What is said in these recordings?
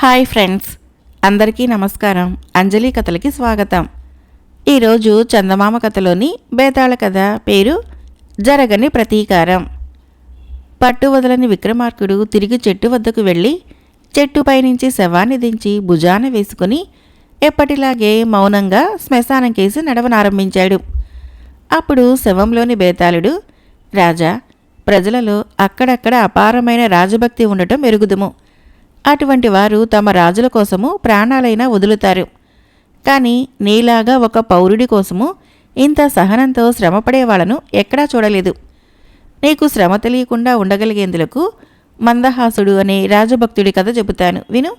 Hi friends అందరికీ నమస్కారం. అంజలి కథలకి స్వాగతం. ఈరోజు చందమామ కథలోని బేతాళ కథ పేరు జరగని ప్రతీకారం. పట్టు వదలని విక్రమార్కుడు తిరిగి చెట్టు వద్దకు వెళ్ళి చెట్టుపై నుంచి శవాన్ని దించి భుజాన వేసుకుని ఎప్పటిలాగే మౌనంగా శ్మశానం కేసి నడవనారంభించాడు. అప్పుడు శవంలోని బేతాళుడు రాజా ప్రజలలో అక్కడక్కడ అపారమైన రాజభక్తి ఉండటం ఎరుగుదుము. అటువంటి వారు తమ రాజుల కోసము ప్రాణాలైనా వదులుతారు. కానీ నీలాగా ఒక పౌరుడి కోసము ఇంత సహనంతో శ్రమపడే వాళ్ళను ఎక్కడా చూడలేదు. నీకు శ్రమ తెలియకుండా ఉండగలిగేందులకు మందహాసుడు అనే రాజభక్తుడి కథ చెబుతాను విను?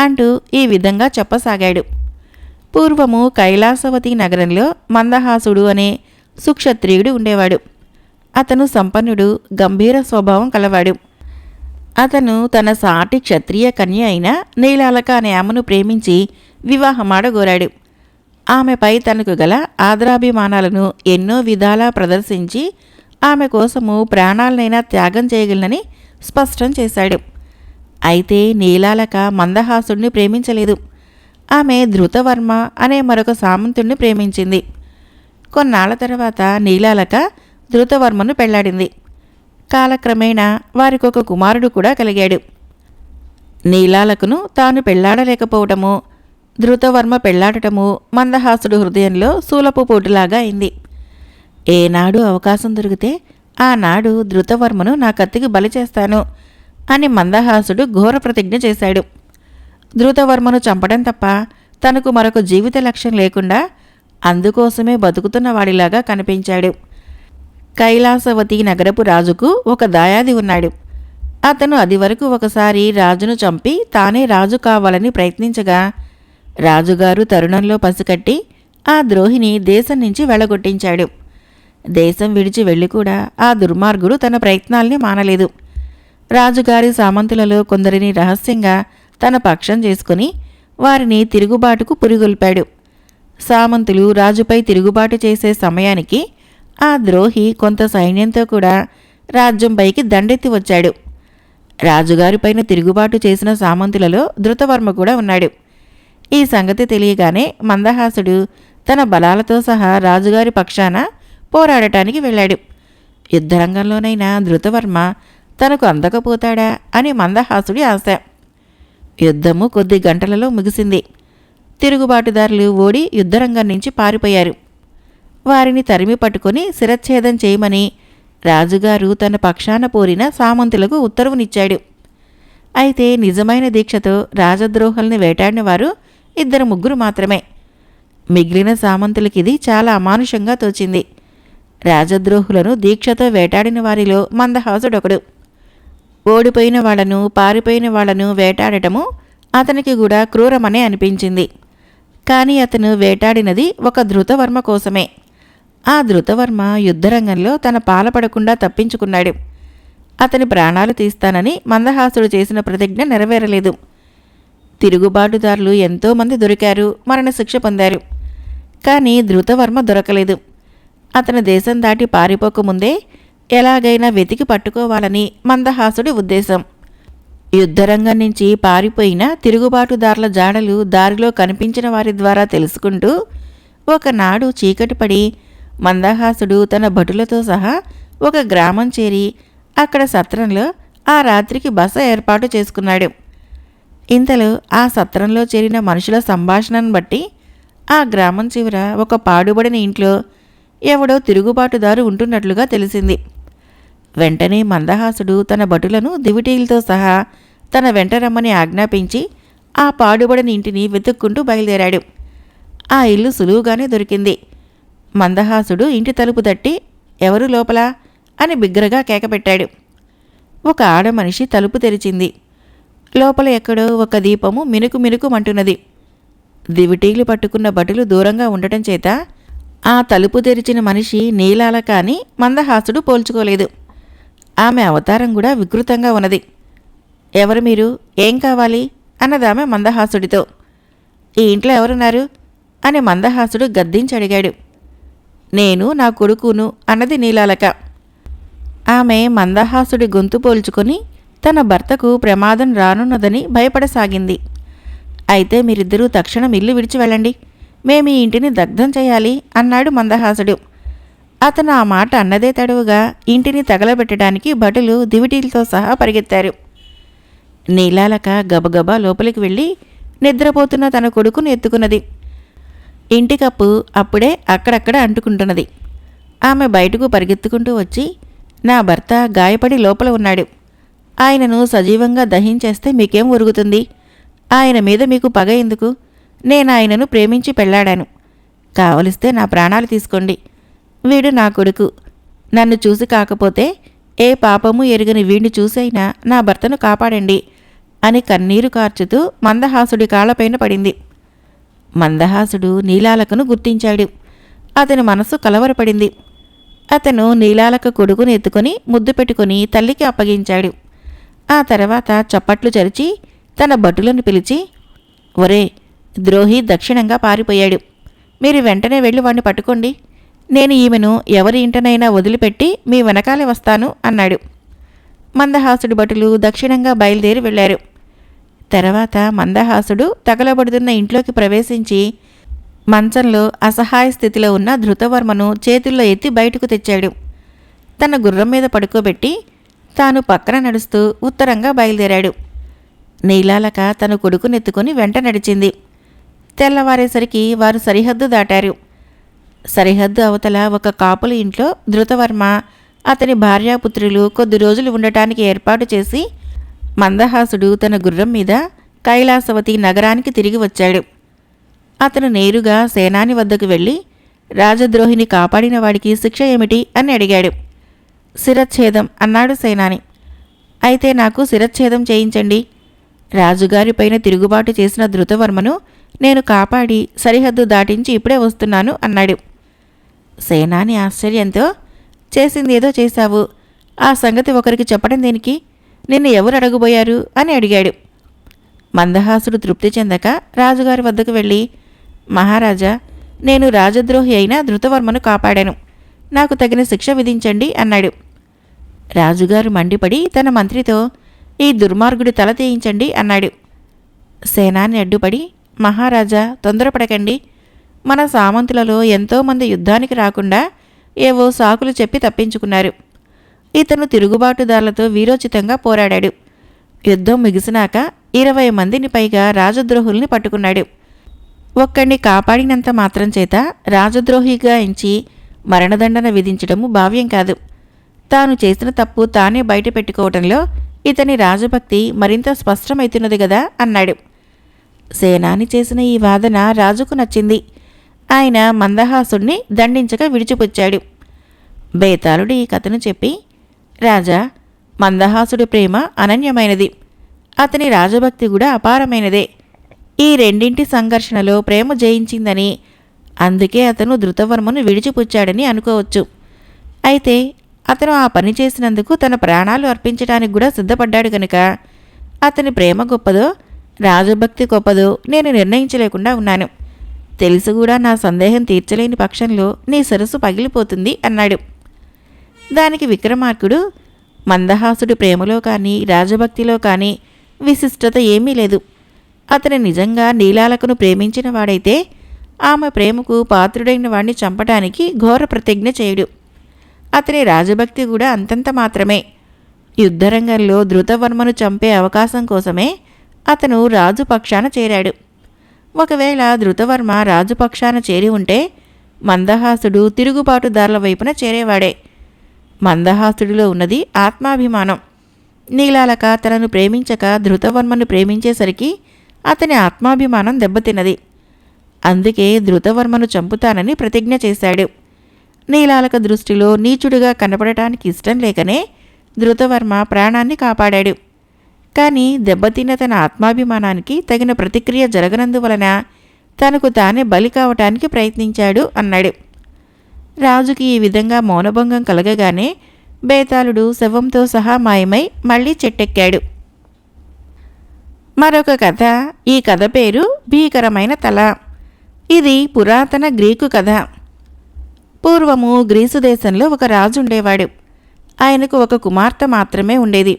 అంటూ ఈ విధంగా చెప్పసాగాడు. పూర్వము కైలాసవతి నగరంలో మందహాసుడు అనే సుక్షత్రియుడు ఉండేవాడు. అతను సంపన్నుడు గంభీర స్వభావం కలవాడు. అతను తన సాటి క్షత్రియ కన్య అయిన నీలాలక అనే ఆమెను ప్రేమించి వివాహమాడగోరాడు. ఆమెపై తనకు గల ఆదరాభిమానాలను ఎన్నో విధాలా ప్రదర్శించి ఆమె కోసము ప్రాణాలనైనా త్యాగం చేయగలనని స్పష్టం చేశాడు. అయితే నీలాలక మందహాసుడిని ప్రేమించలేదు. ఆమె ధృతవర్మ అనే మరొక సామంతుడిని ప్రేమించింది. కొన్నాళ్ళ తర్వాత నీలాలక ధృతవర్మను పెళ్ళాడింది. కాలక్రమేణా వారికొక కుమారుడు కూడా కలిగాడు. నీలాలకును తాను పెళ్ళాడలేకపోవటము ధృతవర్మ పెళ్ళాడటము మందహాసుడు హృదయంలో సూలపు పోటులాగా అయింది. ఏనాడు అవకాశం దొరికితే ఆనాడు ధృతవర్మను నా కత్తికి బలి చేస్తాను అని మందహాసుడు ఘోర ప్రతిజ్ఞ చేశాడు. ధృతవర్మను చంపడం తప్ప తనకు మరొక జీవిత లక్ష్యం లేకుండా అందుకోసమే బతుకుతున్న వాడిలాగా కనిపించాడు. కైలాసవతి నగరపు రాజుకు ఒక దాయాది ఉన్నాడు. అతను అది వరకు ఒకసారి రాజును చంపి తానే రాజు కావాలని ప్రయత్నించగా రాజుగారు తరుణంలో పసికట్టి ఆ ద్రోహిని దేశం నుంచి వెళ్ళగొట్టించాడు దేశం విడిచి వెళ్ళి కూడా ఆ దుర్మార్గుడు తన ప్రయత్నాల్ని మానలేదు. రాజుగారి సామంతులలో కొందరిని రహస్యంగా తన పక్షం చేసుకుని వారిని తిరుగుబాటుకు పురిగొల్పాడు. సామంతులు రాజుపై తిరుగుబాటు చేసే సమయానికి ఆ ద్రోహి కొంత సైన్యంతో కూడా రాజ్యంపైకి దండెత్తి వచ్చాడు. రాజుగారిపైన తిరుగుబాటు చేసిన సామంతులలో ధృతవర్మ కూడా ఉన్నాడు. ఈ సంగతి తెలియగానే మందహాసుడు తన బలాలతో సహా రాజుగారి పక్షాన పోరాడటానికి వెళ్ళాడు. యుద్ధరంగంలోనైనా ధృతవర్మ తనకు అందకపోతాడా అని మందహాసుడి ఆశ. యుద్ధము కొద్ది గంటలలో ముగిసింది. తిరుగుబాటుదారులు ఓడి యుద్ధరంగం నుంచి పారిపోయారు. వారిని తరిమి పట్టుకుని శిరచ్ఛేదం చేయమని రాజుగారు తన పక్షాన పోరిన సామంతులకు ఉత్తర్వునిచ్చాడు. అయితే నిజమైన దీక్షతో రాజద్రోహుల్ని వేటాడిన వారు ఇద్దరు ముగ్గురు మాత్రమే. మిగిలిన సామంతులకిది చాలా అమానుషంగా తోచింది. రాజద్రోహులను దీక్షతో వేటాడిన వారిలో మందహాసుడొకడు. ఓడిపోయిన వాళ్ళను పారిపోయిన వాళ్ళను వేటాడటము అతనికి కూడా క్రూరమనే అనిపించింది. కానీ అతను వేటాడినది ఒక ధృతవర్మ కోసమే. ఆ ధృతవర్మ యుద్ధరంగంలో తన పాలపడకుండా తప్పించుకున్నాడు. అతని ప్రాణాలు తీస్తానని మందహాసుడు చేసిన ప్రతిజ్ఞ నెరవేరలేదు. తిరుగుబాటుదారులు ఎంతోమంది దొరికారు మరణశిక్ష పొందారు. కానీ ధృతవర్మ దొరకలేదు. అతను దేశం దాటి పారిపోకముందే ఎలాగైనా వెతికి పట్టుకోవాలని మందహాసుడి ఉద్దేశం. యుద్ధరంగం నుంచి పారిపోయిన తిరుగుబాటుదారుల జాడలు దారిలో కనిపించిన వారి ద్వారా తెలుసుకుంటూ ఒకనాడు చీకటి పడి మందహాసుడు తన భటులతో సహా ఒక గ్రామం చేరి అక్కడ సత్రంలో ఆ రాత్రికి బస ఏర్పాటు చేసుకున్నాడు. ఇంతలో ఆ సత్రంలో చేరిన మనుషుల సంభాషణను బట్టి ఆ గ్రామం చివర ఒక పాడుబడిన ఇంట్లో ఎవడో తిరుగుబాటుదారు ఉంటున్నట్లుగా తెలిసింది. వెంటనే మందహాసుడు తన భటులను దివిటీలతో సహా తన వెంట రమ్మని ఆజ్ఞాపించి ఆ పాడుబడిన ఇంటిని వెతుక్కుంటూ బయలుదేరాడు. ఆ ఇల్లు సులువుగానే దొరికింది. మందహాసుడు ఇంటి తలుపు తట్టి ఎవరు లోపల? అని బిగ్గరగా కేకపెట్టాడు. ఒక ఆడ మనిషి తలుపు తెరిచింది. లోపల ఎక్కడో ఒక దీపము మినుకు మినుకుమంటున్నది దివిటీలు పట్టుకున్న బటులు దూరంగా ఉండటం చేత ఆ తలుపు తెరిచిన మనిషి నీలాల కాని మందహాసుడు పోల్చుకోలేదు. ఆమె అవతారం కూడా వికృతంగా ఉన్నది. ఎవరు మీరు? ఏం కావాలి? అన్నదామె మందహాసుడితో. ఈ ఇంట్లో ఎవరున్నారు? అని మందహాసుడు గద్దించి అడిగాడు. నేను నా కొడుకును అన్నది నీలాలక. ఆమె మందహాసుడి గొంతు పోల్చుకొని తన భర్తకు ప్రమాదం రానున్నదని భయపడసాగింది. అయితే మీరిద్దరూ తక్షణం ఇల్లు విడిచి వెళ్ళండి. మేము ఈ ఇంటిని దగ్ధం చేయాలి అన్నాడు మందహాసుడు. అతను ఆ మాట అన్నదే తడవుగా ఇంటిని తగలబెట్టడానికి భటులు దివిటీలతో సహా పరిగెత్తారు. నీలాలక గబగబా లోపలికి వెళ్ళి నిద్రపోతున్న తన కొడుకును ఎత్తుకున్నది. ఇంటి కప్పు అప్పుడే అక్కడక్కడ అంటుకుంటున్నది. ఆమె బయటకు పరిగెత్తుకుంటూ వచ్చి నా భర్త గాయపడి లోపల ఉన్నాడు. ఆయనను సజీవంగా దహించేస్తే మీకేం ఒరుగుతుంది? ఆయన మీద మీకు పగ ఎందుకు? నేను ఆయనను ప్రేమించి పెళ్ళాడాను. కావలిస్తే నా ప్రాణాలు తీసుకోండి. వీడు నా కొడుకు. నన్ను చూసి కాకపోతే ఏ పాపము ఎరుగని వీణ్ణి చూసైనా నా భర్తను కాపాడండి అని కన్నీరు కార్చుతూ మందహాసుడి కాళ్ళపైన పడింది. మందహాసుడు నీలాలకను గుర్తించాడు. అతని మనసు కలవరపడింది. అతను నీలాలక కొడుకుని ఎత్తుకొని ముద్దు పెట్టుకుని తల్లికి అప్పగించాడు. ఆ తర్వాత చప్పట్లు చరిచి తన భటులను పిలిచి ఒరే ద్రోహి దక్షిణంగా పారిపోయాడు. మీరు వెంటనే వెళ్ళి వాణ్ణి పట్టుకోండి. నేను ఈమెను ఎవరి ఇంటనైనా వదిలిపెట్టి మీ వెనకాలే వస్తాను అన్నాడు. మందహాసుడు భటులు దక్షిణంగా బయలుదేరి వెళ్ళారు. తర్వాత మందహాసుడు తగలబడుతున్న ఇంట్లోకి ప్రవేశించి మంచంలో అసహాయ స్థితిలో ఉన్న ధృతవర్మను చేతుల్లో ఎత్తి బయటకు తెచ్చాడు. తన గుర్రం మీద పడుకోబెట్టి తాను పక్కన నడుస్తూ ఉత్తరంగా బయలుదేరాడు. నీలాలక తన కొడుకునెత్తుకుని వెంట నడిచింది. తెల్లవారేసరికి వారు సరిహద్దు దాటారు. సరిహద్దు అవతల ఒక కాపుల ఇంట్లో ధృతవర్మ అతని భార్యాపుత్రులు కొద్ది రోజులు ఉండటానికి ఏర్పాటు చేసి మందహాసుడు తన గుర్రం మీద కైలాసవతి నగరానికి తిరిగి వచ్చాడు. అతను నేరుగా సేనాని వద్దకు వెళ్ళి రాజద్రోహిని కాపాడిన వాడికి శిక్ష ఏమిటి అని అడిగాడు. శిరఛేదం అన్నాడు సేనాని. అయితే నాకు శిరచ్ఛేదం చేయించండి. రాజుగారిపైన తిరుగుబాటు చేసిన ధృతవర్మను నేను కాపాడి సరిహద్దు దాటించి ఇప్పుడే వస్తున్నాను అన్నాడు. సేనాని ఆశ్చర్యంతో చేసిందేదో చేశావు. ఆ సంగతి ఒకరికి చెప్పడం దేనికి? నిన్ను ఎవరు అడగబోయారు? అని అడిగాడు. మందహాసుడు తృప్తి చెందక రాజుగారి వద్దకు వెళ్ళి మహారాజా నేను రాజద్రోహి అయిన ధృతవర్మను కాపాడాను. నాకు తగిన శిక్ష విధించండి అన్నాడు. రాజుగారు మండిపడి తన మంత్రితో ఈ దుర్మార్గుడి తల తీయించండి అన్నాడు. సేనాన్ని అడ్డుపడి మహారాజా తొందరపడకండి. మన సామంతులలో ఎంతోమంది యుద్ధానికి రాకుండా ఏవో సాకులు చెప్పి తప్పించుకున్నారు. ఇతను తిరుగుబాటుదారులతో వీరోచితంగా పోరాడాడు. యుద్ధం ముగిసినాక ఇరవై మందిని పైగా రాజద్రోహుల్ని పట్టుకున్నాడు. ఒక్కడిని కాపాడినంత మాత్రం చేత రాజద్రోహిగా ఎంచి మరణదండన విధించడము భావ్యం కాదు. తాను చేసిన తప్పు తానే బయట పెట్టుకోవటంలో ఇతని రాజభక్తి మరింత స్పష్టమవుతున్నది కదా అన్నాడు. సేనాని చేసిన ఈ వాదన రాజుకు నచ్చింది. ఆయన మందహాసుణ్ణి దండించక విడిచిపుచ్చాడు. బేతాళుడు ఈ కథను చెప్పి రాజా మందహాసుడి ప్రేమ అనన్యమైనది. అతని రాజభక్తి కూడా అపారమైనదే. ఈ రెండింటి సంఘర్షణలో ప్రేమ జయించిందని అందుకే అతను ధృతవర్మను విడిచిపుచ్చాడని అనుకోవచ్చు. అయితే అతను ఆ పని చేసినందుకు తన ప్రాణాలు అర్పించడానికి కూడా సిద్ధపడ్డాడు కనుక అతని ప్రేమ గొప్పదో రాజభక్తి గొప్పదో నేను నిర్ణయించలేకుండా ఉన్నాను. తెలుసు కూడా నా సందేహం తీర్చలేని పక్షంలో నీ సరస్సు పగిలిపోతుంది అన్నాడు. దానికి విక్రమార్కుడు మందహాసుడి ప్రేమలో కానీ రాజభక్తిలో కానీ విశిష్టత ఏమీ లేదు. అతను నిజంగా నీలాలకును ప్రేమించిన వాడైతే ఆమె ప్రేమకు పాత్రుడైన వాడిని చంపటానికి ఘోర ప్రతిజ్ఞ చేయడు. అతని రాజభక్తి కూడా అంతంత మాత్రమే. యుద్ధరంగంలో ధృతవర్మను చంపే అవకాశం కోసమే అతను రాజు పక్షాన చేరాడు. ఒకవేళ ధృతవర్మ రాజుపక్షాన చేరి ఉంటే మందహాసుడు తిరుగుబాటుదారుల వైపున చేరేవాడే. మందహాసుడిలో ఉన్నది ఆత్మాభిమానం. నీలాలక తనను ప్రేమించక ధృతవర్మను ప్రేమించేసరికి అతని ఆత్మాభిమానం దెబ్బతిన్నది. అందుకే ధృతవర్మను చంపుతానని ప్రతిజ్ఞ చేశాడు. నీలాలక దృష్టిలో నీచుడుగా కనపడటానికి ఇష్టం లేకనే ధృతవర్మ ప్రాణాన్ని కాపాడాడు. కానీ దెబ్బతిన్న తన ఆత్మాభిమానానికి తగిన ప్రతిక్రియ జరగనందువలన తనకు తానే బలి కావటానికి ప్రయత్నించాడు అన్నాడు. రాజుకి ఈ విధంగా మౌనభంగం కలగగానే బేతాళుడు శవంతో సహా మాయమై మళ్ళీ చెట్టెక్కాడు. మరొక కథ. ఈ కథ పేరు భీకరమైన తల. ఇది పురాతన గ్రీకు కథ. పూర్వము గ్రీసు దేశంలో ఒక రాజు ఉండేవాడు. ఆయనకు ఒక కుమార్తె మాత్రమే ఉండేది.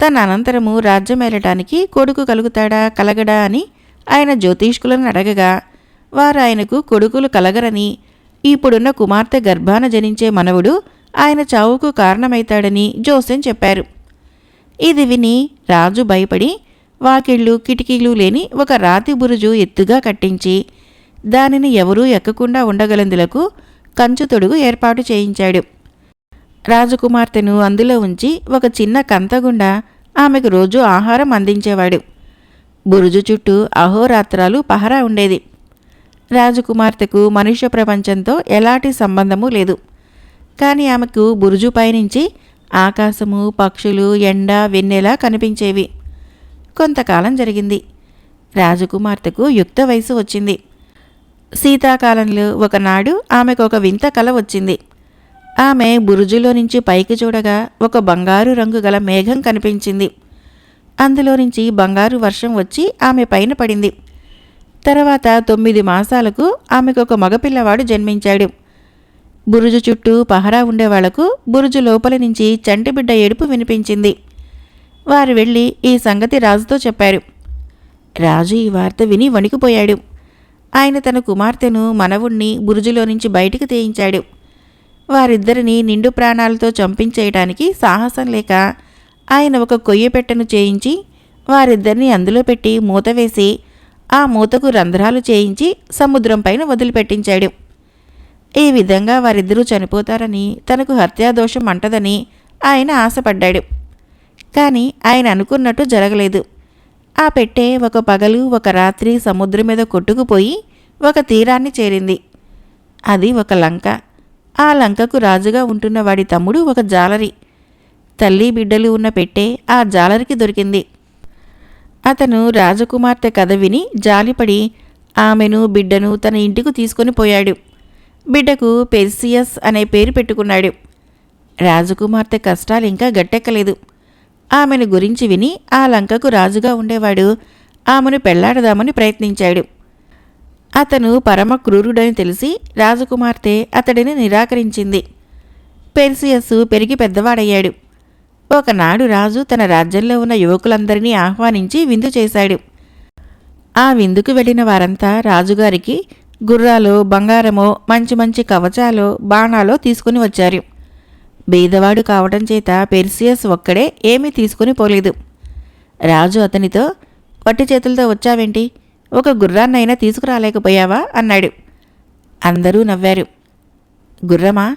తన అనంతరము రాజ్యం ఏలటానికి కొడుకు కలుగుతాడా కలగడా అని ఆయన జ్యోతిష్కులను అడగగా వారు ఆయనకు కొడుకులు కలగరని ఇప్పుడున్న కుమార్తె గర్భాన జనించే మనవుడు ఆయన చావుకు కారణమైతాడని జోసెన్ చెప్పారు. ఇది విని రాజు భయపడి వాకిళ్ళు కిటికీలు లేని ఒక రాతి బురుజు ఎత్తుగా కట్టించి దానిని ఎవరూ ఎక్కకుండా ఉండగలందులకు కంచు తొడుగు ఏర్పాటు చేయించాడు. రాజకుమార్తెను అందులో ఉంచి ఒక చిన్న కంతగుండా ఆమెకు రోజు ఆహారం అందించేవాడు. బురుజు చుట్టూ అహోరాత్రాలు పహరా ఉండేది. రాజకుమార్తెకు మనుష్య ప్రపంచంతో ఎలాంటి సంబంధము లేదు. కానీ ఆమెకు బురుజు పైనుంచి ఆకాశము పక్షులు ఎండ వెన్నెలా కనిపించేవి. కొంతకాలం జరిగింది. రాజకుమార్తెకు యుక్త వయసు వచ్చింది. శీతాకాలంలో ఒకనాడు ఆమెకు ఒక వింత కల వచ్చింది. ఆమె బురుజులో నుంచి పైకి చూడగా ఒక బంగారు రంగు గల మేఘం కనిపించింది. అందులో నుంచి బంగారు వర్షం వచ్చి ఆమె పైన పడింది. తర్వాత తొమ్మిది మాసాలకు ఆమెకు ఒక మగపిల్లవాడు జన్మించాడు. బురుజు చుట్టూ పహరా ఉండేవాళ్ళకు బురుజు లోపలి నుంచి చంటిబిడ్డ ఏడుపు వినిపించింది. వారు వెళ్ళి ఈ సంగతి రాజుతో చెప్పారు. రాజు ఈ వార్త విని వణికిపోయాడు. ఆయన తన కుమార్తెను మనవుణ్ణి బురుజులో నుంచి బయటికి తీయించాడు. వారిద్దరిని నిండు ప్రాణాలతో చంపించేయటానికి సాహసం లేక ఆయన ఒక కొయ్యపెట్టెను చేయించి వారిద్దరిని అందులో పెట్టి మూత వేసి ఆ మూతకు రంధ్రాలు చేయించి సముద్రం పైన వదిలిపెట్టించాడు. ఈ విధంగా వారిద్దరూ చనిపోతారని తనకు హత్యాదోషం అంటదని ఆయన ఆశపడ్డాడు. కానీ ఆయన అనుకున్నట్టు జరగలేదు. ఆ పెట్టె ఒక పగలు ఒక రాత్రి సముద్రం మీద కొట్టుకుపోయి ఒక తీరాన్ని చేరింది. అది ఒక లంక. ఆ లంకకు రాజుగా ఉంటున్న వాడి తమ్ముడు ఒక జాలరి. తల్లి బిడ్డలు ఉన్న పెట్టె ఆ జాలరికి దొరికింది. అతను రాజకుమార్తె కథ విని జాలిపడి ఆమెను బిడ్డను తన ఇంటికి తీసుకొని పోయాడు. బిడ్డకు పెర్సియస్ అనే పేరు పెట్టుకున్నాడు. రాజకుమార్తె కష్టాలు ఇంకా గట్టెక్కలేదు. ఆమెను గురించి విని ఆ లంకకు రాజుగా ఉండేవాడు. ఆమెను పెళ్ళాడదామని ప్రయత్నించాడు. అతను పరమ క్రూరుడని తెలిసి రాజకుమార్తె అతడిని నిరాకరించింది. పెర్సియస్ పెరిగి పెద్దవాడయ్యాడు. ఒకనాడు రాజు తన రాజ్యంలో ఉన్న యువకులందరినీ ఆహ్వానించి విందు చేశాడు. ఆ విందుకు వెళ్ళిన వారంతా రాజుగారికి గుర్రాలు బంగారమో మంచి మంచి కవచాలో బాణాలో తీసుకుని వచ్చారు. బీదవాడు కావటం చేత పెర్సియస్ ఒక్కడే ఏమీ తీసుకుని పోలేదు. రాజు అతనితో పట్టి చేతులతో వచ్చావేంటి? ఒక గుర్రాన్నైనా తీసుకురాలేకపోయావా? అన్నాడు. అందరూ నవ్వారు. గుర్రమా?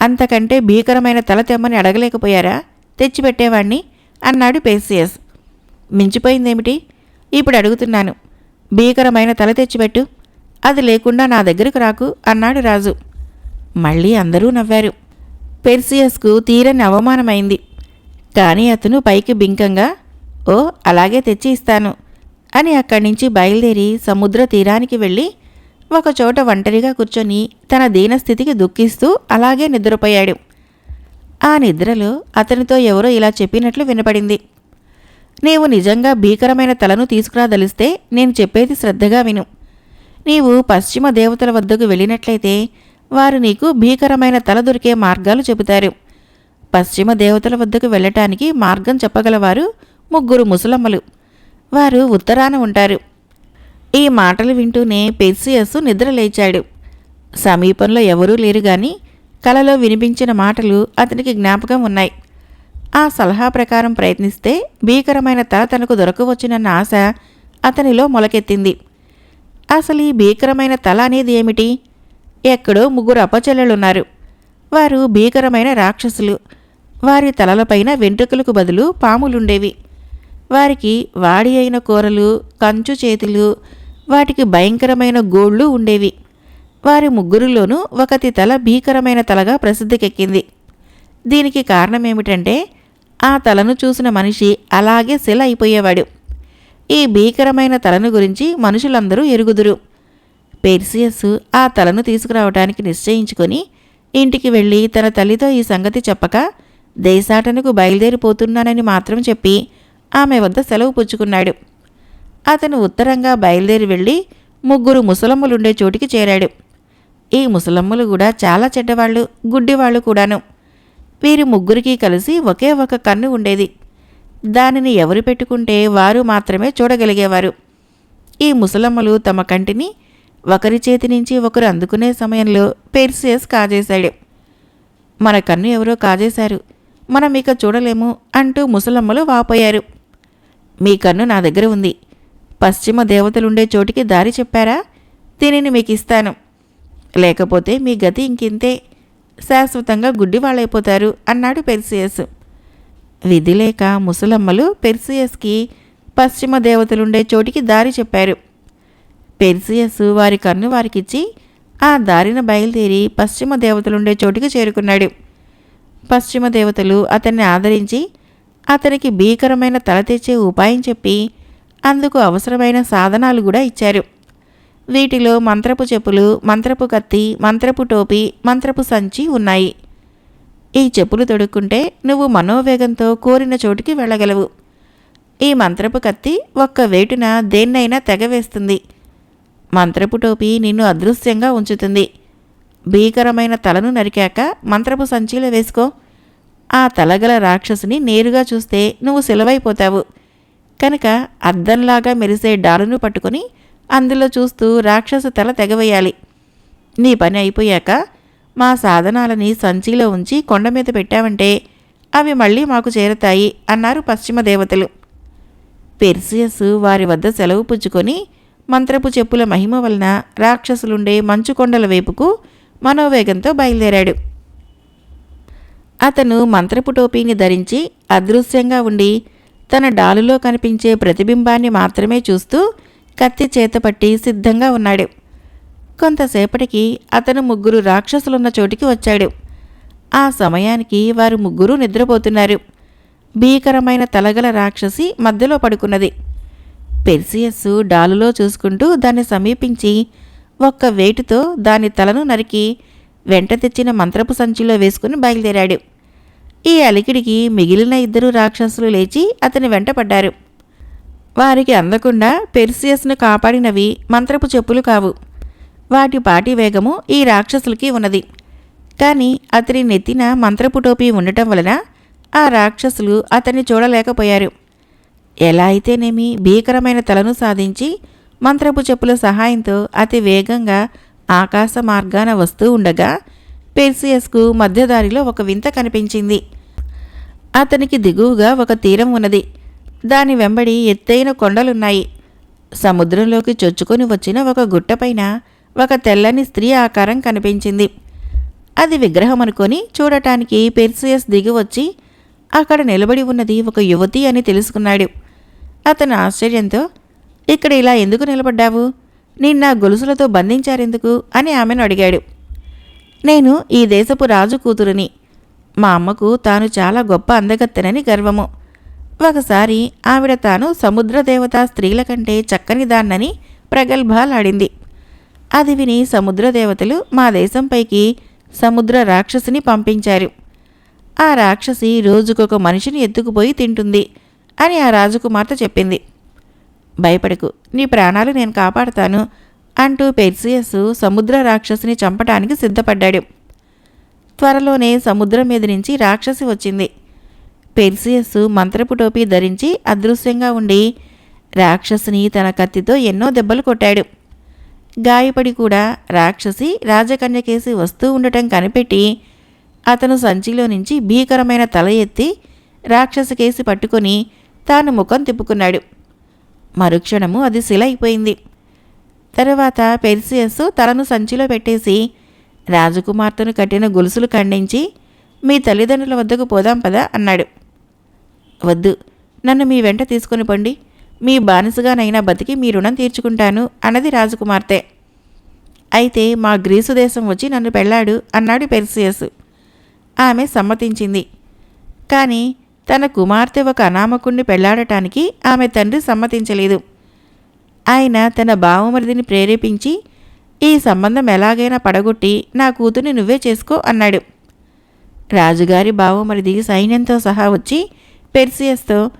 అంతకంటే భీకరమైన తల తెమ్మని అడగలేకపోయారా? తెచ్చిపెట్టేవాణ్ణి అన్నాడు పేసియస్. మించిపోయిందేమిటి? ఇప్పుడు అడుగుతున్నాను. భీకరమైన తల తెచ్చిపెట్టు. అది లేకుండా నా దగ్గరకు రాకు అన్నాడు రాజు. మళ్ళీ అందరూ నవ్వారు. పెర్సియస్కు తీరని అవమానమైంది. కానీ అతను పైకి బింకంగా ఓ అలాగే తెచ్చి ఇస్తాను అని అక్కడి నుంచి బయలుదేరి సముద్ర తీరానికి వెళ్ళి ఒకచోట ఒంటరిగా కూర్చొని తన దీనస్థితికి దుఃఖిస్తూ అలాగే నిద్రపోయాడు. ఆ నిద్రలో అతనితో ఎవరో ఇలా చెప్పినట్లు వినపడింది. నీవు నిజంగా భీకరమైన తలను తీసుకురాదలిస్తే నేను చెప్పేది శ్రద్ధగా విను. నీవు పశ్చిమ దేవతల వద్దకు వెళ్ళినట్లయితే వారు నీకు భీకరమైన తల దొరికే మార్గాలు చెబుతారు. పశ్చిమ దేవతల వద్దకు వెళ్ళటానికి మార్గం చెప్పగలవారు ముగ్గురు ముసలమ్మలు. వారు ఉత్తరాన ఉంటారు. ఈ మాటలు వింటూనే పెర్సియస్సు నిద్రలేచాడు. సమీపంలో ఎవరూ లేరు కానీ కలలో వినిపించిన మాటలు అతనికి జ్ఞాపకం ఉన్నాయి. ఆ సలహా ప్రకారం ప్రయత్నిస్తే భీకరమైన తల తనకు దొరకవచ్చునన్న ఆశ అతనిలో మొలకెత్తింది. అసలు ఈ భీకరమైన తల అనేది ఏమిటి? ఎక్కడో ముగ్గురు అపచెల్లెలున్నారు వారు భీకరమైన రాక్షసులు. వారి తలలపైన వెంట్రుకలకు బదులు పాములుండేవి. వారికి వాడి అయిన కూరలు కంచు చేతులు వాటికి భయంకరమైన గోళ్ళు ఉండేవి. వారి ముగ్గురిలోనూ ఒకటి తల భీకరమైన తలగా ప్రసిద్ధికెక్కింది. దీనికి కారణమేమిటంటే ఆ తలను చూసిన మనిషి అలాగే శిల అయిపోయేవాడు. ఈ భీకరమైన తలను గురించి మనుషులందరూ ఎరుగుదురు. పెర్సియస్ ఆ తలను తీసుకురావటానికి నిశ్చయించుకొని ఇంటికి వెళ్ళి తన తల్లితో ఈ సంగతి చెప్పక దేశాటనకు బయలుదేరిపోతున్నానని మాత్రం చెప్పి ఆమె వద్ద సెలవు పుచ్చుకున్నాడు. అతను ఉత్తరంగా బయలుదేరి వెళ్ళి ముగ్గురు ముసలమ్ములుండే చోటికి చేరాడు. ఈ ముసలమ్మలు కూడా చాలా చెడ్డవాళ్ళు గుడ్డివాళ్ళు కూడాను. వీరి ముగ్గురికి కలిసి ఒకే ఒక కన్ను ఉండేది. దానిని ఎవరు పెట్టుకుంటే వారు మాత్రమే చూడగలిగేవారు. ఈ ముసలమ్మలు తమ కంటిని ఒకరి చేతి నుంచి ఒకరు అందుకునే సమయంలో పెర్సియస్ కాజేశాడు. మన కన్ను ఎవరో కాజేశారు. మనం ఇక చూడలేము అంటూ ముసలమ్మలు వాపోయారు. మీ కన్ను నా దగ్గర ఉంది. పశ్చిమ దేవతలుండే చోటికి దారి చెప్పారా? దీనిని మీకు ఇస్తాను లేకపోతే మీ గతి ఇంకింతే శాశ్వతంగా గుడ్డివాళ్ళైపోతారు అన్నాడు పెర్సియస్. విధి లేక ముసలమ్మలు పెర్సియస్కి పశ్చిమ దేవతలుండే చోటికి దారి చెప్పారు. పెర్సియస్ వారి కన్ను వారికిచ్చి ఆ దారిన బయలుదేరి పశ్చిమ దేవతలుండే చోటికి చేరుకున్నాడు. పశ్చిమ దేవతలు అతన్ని ఆదరించి అతనికి భీకరమైన తల తెచ్చే ఉపాయం చెప్పి అందుకు అవసరమైన సాధనాలు కూడా ఇచ్చారు. వీటిలో మంత్రపు చెప్పులు మంత్రపు కత్తి మంత్రపు టోపీ మంత్రపు సంచి ఉన్నాయి. ఈ చెప్పులు తొడుక్కుంటే నువ్వు మనోవేగంతో కోరిన చోటుకి వెళ్ళగలవు. ఈ మంత్రపు కత్తి ఒక్క వేటున దేన్నైనా తెగవేస్తుంది మంత్రపు టోపీ నిన్ను అదృశ్యంగా ఉంచుతుంది. భీకరమైన తలను నరికాక మంత్రపు సంచిలో వేసుకో. ఆ తలగల రాక్షసుని నేరుగా చూస్తే నువ్వు సెలవైపోతావు. కనుక అద్దంలాగా మెరిసే డాలును పట్టుకొని అందులో చూస్తూ రాక్షసు తల తెగవేయాలి. నీ పని అయిపోయాక మా సాధనాలని సంచిలో ఉంచి కొండ మీద పెట్టావంటే అవి మళ్ళీ మాకు చేరతాయి అన్నారు పశ్చిమ దేవతలు. పెర్సియస్ వారి వద్ద సెలవు పుచ్చుకొని మంత్రపు చెప్పుల మహిమ వలన రాక్షసులుండే మంచు కొండల వైపుకు మనోవేగంతో బయలుదేరాడు. అతను మంత్రపు టోపీని ధరించి అదృశ్యంగా ఉండి తన డాలులో కనిపించే ప్రతిబింబాన్ని మాత్రమే చూస్తూ కత్తి చేతపట్టి సిద్ధంగా ఉన్నాడు. కొంతసేపటికి అతను ముగ్గురు రాక్షసులున్న చోటికి వచ్చాడు. ఆ సమయానికి వారు ముగ్గురు నిద్రపోతున్నారు. భీకరమైన తలగల రాక్షసి మధ్యలో పడుకున్నది. పెర్సియస్ డాలులో చూసుకుంటూ దాన్ని సమీపించి ఒక్క వేటుతో దాని తలను నరికి వెంట తెచ్చిన మంత్రపు సంచిలో వేసుకుని బయలుదేరాడు. ఈ అలికిడికి మిగిలిన ఇద్దరు రాక్షసులు లేచి అతని వెంట పడ్డారు. వారికి అందకుండా పెర్సియస్ను కాపాడినవి మంత్రపు చెప్పులు కావు. వాటి పాటి వేగము ఈ రాక్షసులకి ఉన్నది. కానీ అతని నెత్తిన మంత్రపు టోపీ ఉండటం వలన ఆ రాక్షసులు అతన్ని చూడలేకపోయారు. ఎలా అయితేనేమి భీకరమైన తలను సాధించి మంత్రపు చెప్పుల సహాయంతో అతి వేగంగా ఆకాశ మార్గాన వస్తూ ఉండగా పెర్సియస్కు మధ్యదారిలో ఒక వింత కనిపించింది. అతనికి దిగువగా ఒక తీరం ఉన్నది. దాని వెంబడి ఎత్తైన కొండలున్నాయి. సముద్రంలోకి చొచ్చుకొని వచ్చిన ఒక గుట్టపైన ఒక తెల్లని స్త్రీ ఆకారం కనిపించింది. అది విగ్రహం అనుకొని చూడటానికి పెర్సియస్ దిగి వచ్చి అక్కడ నిలబడి ఉన్నది ఒక యువతి అని తెలుసుకున్నాడు. అతను ఆశ్చర్యంతో ఇక్కడ ఇలా ఎందుకు నిలబడ్డావు? నిన్న గొలుసులతో బంధించారెందుకు? అని ఆమెను అడిగాడు. నేను ఈ దేశపు రాజు కూతురుని. మా అమ్మకు తాను చాలా గొప్ప అందగత్తెనని గర్వము. ఒకసారి ఆవిడ తాను సముద్రదేవత స్త్రీల కంటే చక్కని దాన్నని ప్రగల్భాలాడింది. అది విని సముద్ర దేవతలు మా దేశంపైకి సముద్ర రాక్షసిని పంపించారు. ఆ రాక్షసి రోజుకొక మనిషిని ఎత్తుకుపోయి తింటుంది అని ఆ రాజకుమార్తె చెప్పింది. భయపడకు నీ ప్రాణాలు నేను కాపాడతాను అంటూ పెర్సియస్ సముద్ర రాక్షసిని చంపటానికి సిద్ధపడ్డాడు. త్వరలోనే సముద్రం మీద నుంచి రాక్షసి వచ్చింది. పెర్సియస్ మంత్రపు టోపీ ధరించి అదృశ్యంగా ఉండి రాక్షసిని తన కత్తితో ఎన్నో దెబ్బలు కొట్టాడు. గాయపడి కూడా రాక్షసి రాజకన్యకేసి వస్తూ ఉండటం కనిపెట్టి అతను సంచిలో నుంచి భీకరమైన తల ఎత్తి రాక్షసి కేసి పట్టుకొని తాను ముఖం తిప్పుకున్నాడు. మరుక్షణము అది శిలైపోయింది. తరువాత పెర్సియస్ తలను సంచిలో పెట్టేసి రాజకుమార్తెను కట్టిన గొలుసులు ఖండించి మీ తల్లిదండ్రుల వద్దకు పోదాం పదా అన్నాడు. వద్దు. నన్ను మీ వెంట తీసుకుని పండి. మీ బానిసగానైనా బతికి మీ రుణం తీర్చుకుంటాను అన్నది రాజకుమార్తె. అయితే మా గ్రీసు దేశం వచ్చి నన్ను పెళ్ళాడు అన్నాడు పెర్సియస్. ఆమె సమ్మతించింది. కానీ తన కుమార్తె ఒక అనామకుణ్ణి పెళ్ళాడటానికి ఆమె తండ్రి సమ్మతించలేదు. ఆయన తన బావమరిదిని ప్రేరేపించి ఈ సంబంధం ఎలాగైనా పడగొట్టి నా కూతుర్ని నువ్వే చేసుకో అన్నాడు. రాజుగారి బావమరిది సైన్యంతో సహా వచ్చి పెర్సియస్తో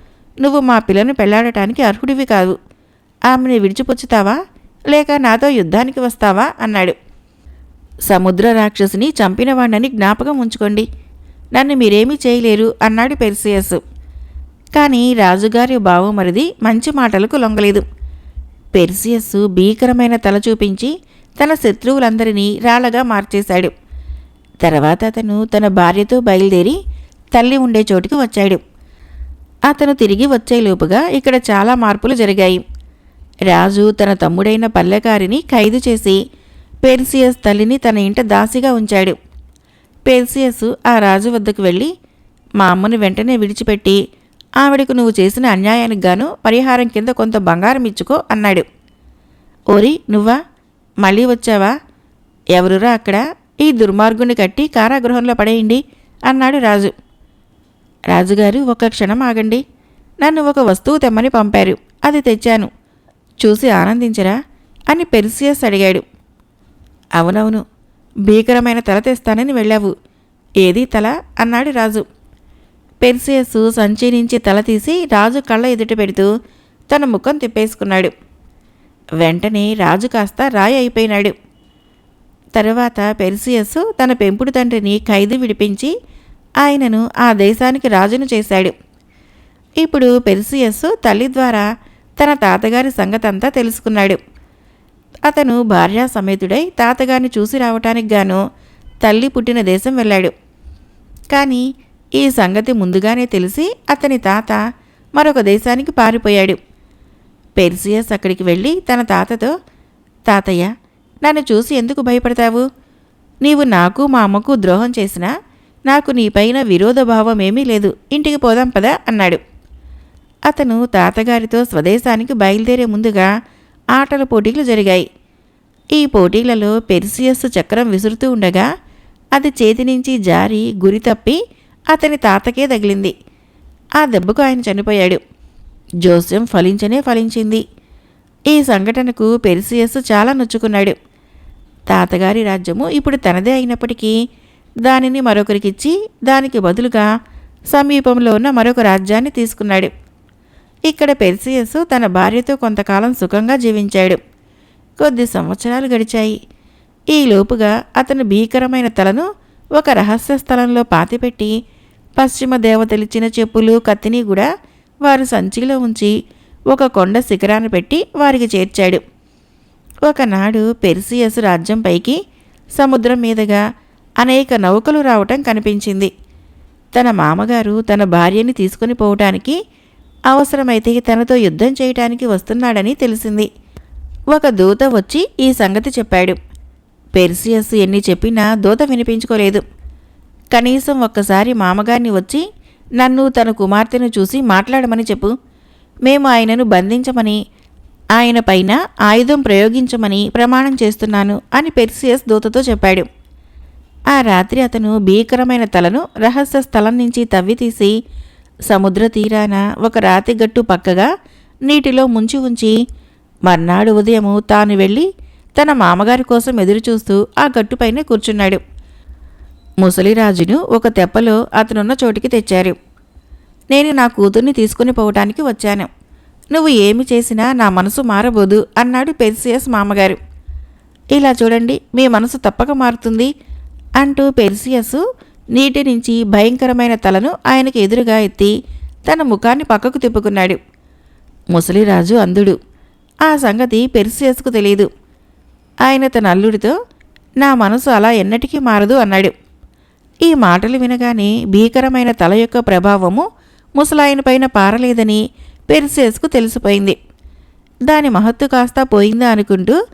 నువ్వు మా పిల్లను పెళ్ళాడటానికి అర్హుడివి కాదు. ఆమెని విడిచిపుచ్చుతావా? లేక నాతో యుద్ధానికి వస్తావా? అన్నాడు. సముద్ర రాక్షసిని చంపినవాణ్ణని జ్ఞాపకం ఉంచుకోండి. నన్ను మీరేమీ చేయలేరు అన్నాడు పెర్సియస్ కానీ రాజుగారి బావమరిది మంచి మాటలకు లొంగలేదు. పెర్సియస్సు భీకరమైన తల చూపించి తన శత్రువులందరినీ రాళ్ళగా మార్చేశాడు. తర్వాత అతను తన భార్యతో బయలుదేరి తల్లి ఉండే చోటుకి వచ్చాడు. అతను తిరిగి వచ్చేలోపుగా ఇక్కడ చాలా మార్పులు జరిగాయి. రాజు తన తమ్ముడైన పల్లెకారిని ఖైదు చేసి పెర్సియస్ తల్లిని తన ఇంట దాసిగా ఉంచాడు. పెర్సియస్ ఆ రాజు వద్దకు వెళ్ళి మా అమ్మను వెంటనే విడిచిపెట్టి ఆవిడకు నువ్వు చేసిన అన్యాయానికి గాను పరిహారం కింద కొంత బంగారం ఇచ్చుకో అన్నాడు. ఓరి నువ్వా? మళ్ళీ వచ్చావా? ఎవరురా అక్కడ? ఈ దుర్మార్గుని కట్టి కారాగృహంలో పడేయండి అన్నాడు రాజు. రాజుగారు ఒక క్షణం ఆగండి. నన్ను ఒక వస్తువు తెమ్మని పంపారు. అది తెచ్చాను. చూసి ఆనందించరా? అని పెర్సియస్ అడిగాడు. అవునవును. భీకరమైన తల తెస్తానని వెళ్ళావు. ఏది తల? అన్నాడు రాజు. పెర్సియస్ సంచి నుంచి తల తీసి రాజు కళ్ళ ఎదుట పెడుతూ తన ముఖం తిప్పేసుకున్నాడు. వెంటనే రాజు కాస్త రాయి అయిపోయినాడు. తరువాత పెర్సియస్ తన పెంపుడు తండ్రిని ఖైదు విడిపించి ఆయనను ఆ దేశానికి రాజును చేశాడు. ఇప్పుడు పెర్సియస్ తల్లి ద్వారా తన తాతగారి సంగతంతా తెలుసుకున్నాడు. అతను భార్యా సమేతుడై తాతగారిని చూసి రావటానికి గాను తల్లి పుట్టిన దేశం వెళ్ళాడు. కానీ ఈ సంగతి ముందుగానే తెలిసి అతని తాత మరొక దేశానికి పారిపోయాడు. పెర్సియస్ అక్కడికి వెళ్ళి తన తాతతో తాతయ్య నన్ను చూసి ఎందుకు భయపడతావు? నీవు నాకు మా అమ్మకు ద్రోహం చేసినా నాకు నీపైన విరోధ ఏమీ లేదు. ఇంటికి పోదాం పదా అన్నాడు. అతను తాతగారితో స్వదేశానికి బయలుదేరే ముందుగా ఆటల పోటీలు జరిగాయి. ఈ పోటీలలో పెర్సియస్ చక్రం విసురుతూ ఉండగా అది చేతి నుంచి జారి గురి తప్పి అతని తాతకే తగిలింది. ఆ దెబ్బకు ఆయన చనిపోయాడు. జోస్యం ఫలించనే ఫలించింది. ఈ సంఘటనకు పెర్సియస్ చాలా నొచ్చుకున్నాడు. తాతగారి రాజ్యము ఇప్పుడు తనదే అయినప్పటికీ దానిని మరొకరికిచ్చి దానికి బదులుగా సమీపంలో ఉన్న మరొక రాజ్యాన్ని తీసుకున్నాడు. ఇక్కడ పెర్సియస్ తన భార్యతో కొంతకాలం సుఖంగా జీవించాడు. కొద్ది సంవత్సరాలు గడిచాయి. ఈ లోపుగా అతను భీకరమైన తలను ఒక రహస్య స్థలంలో పాతిపెట్టి పశ్చిమ దేవతలిచ్చిన చెప్పులు కత్తిని కూడా వారు సంచిలో ఉంచి ఒక కొండ శిఖరాన్ని పెట్టి వారికి చేర్చాడు. ఒకనాడు పెర్సియస్ రాజ్యంపైకి సముద్రం మీదుగా అనేక నౌకలు రావటం కనిపించింది. తన మామగారు తన భార్యని తీసుకుని పోవటానికి అవసరమైతే తనతో యుద్ధం చేయటానికి వస్తున్నాడని తెలిసింది. ఒక దూత వచ్చి ఈ సంగతి చెప్పాడు. పెర్సియస్ ఎన్ని చెప్పినా దూత వినిపించుకోలేదు. కనీసం ఒక్కసారి మామగారిని వచ్చి నన్ను తన కుమార్తెను చూసి మాట్లాడమని చెప్పు. మేము ఆయనను బంధించమని ఆయన పైన ఆయుధం ప్రయోగించమని ప్రమాణం చేస్తున్నాను అని పెర్సియస్ దూతతో చెప్పాడు. ఆ రాత్రి అతను భీకరమైన తలను రహస్య స్థలం నుంచి తవ్వి తీసి సముద్ర తీరాన ఒక రాతి గట్టు పక్కగా నీటిలో ముంచి ఉంచి మర్నాడు ఉదయము తాను వెళ్ళి తన మామగారి కోసం ఎదురుచూస్తూ ఆ గట్టుపైనే కూర్చున్నాడు. ముసలిరాజును ఒక తెప్పలో అతనున్న చోటికి తెచ్చారు. నేను నా కూతుర్ని తీసుకుని పోవటానికి వచ్చాను. నువ్వు ఏమి చేసినా నా మనసు మారబోదు అన్నాడు పెర్సియస్ మామగారు. ఇలా చూడండి మీ మనసు తప్పక మారుతుంది. అంటూ పెర్సియస్ నీటి నుంచి భయంకరమైన తలను ఆయనకు ఎదురుగా ఎత్తి తన ముఖాన్ని పక్కకు తిప్పుకున్నాడు. ముసలిరాజు అందుడు ఆ సంగతి పెర్సియస్కు తెలియదు ఆయన తన అల్లుడితో నా మనసు అలా ఎన్నటికీ మారదు అన్నాడు. ఈ మాటలు వినగానే భీకరమైన తల యొక్క ప్రభావము ముసలాయనపైన పారలేదని పెర్సియస్కు తెలిసిపోయింది. దాని మహత్తు కాస్త పోయిందా అనుకుంటూ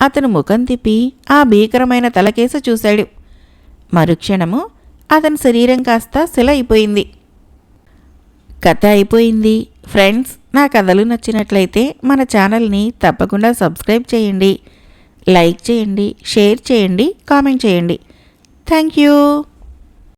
అతను ముఖం తిప్పి ఆ భీకరమైన తలకేసి చూశాడు. మరుక్షణము అతని శరీరం కాస్త శిల అయిపోయింది కథ అయిపోయింది. ఫ్రెండ్స్ నా కథలు నచ్చినట్లయితే మన ఛానల్ని తప్పకుండా సబ్స్క్రైబ్ చేయండి. లైక్ చేయండి షేర్ చేయండి కామెంట్ చేయండి. Thank you.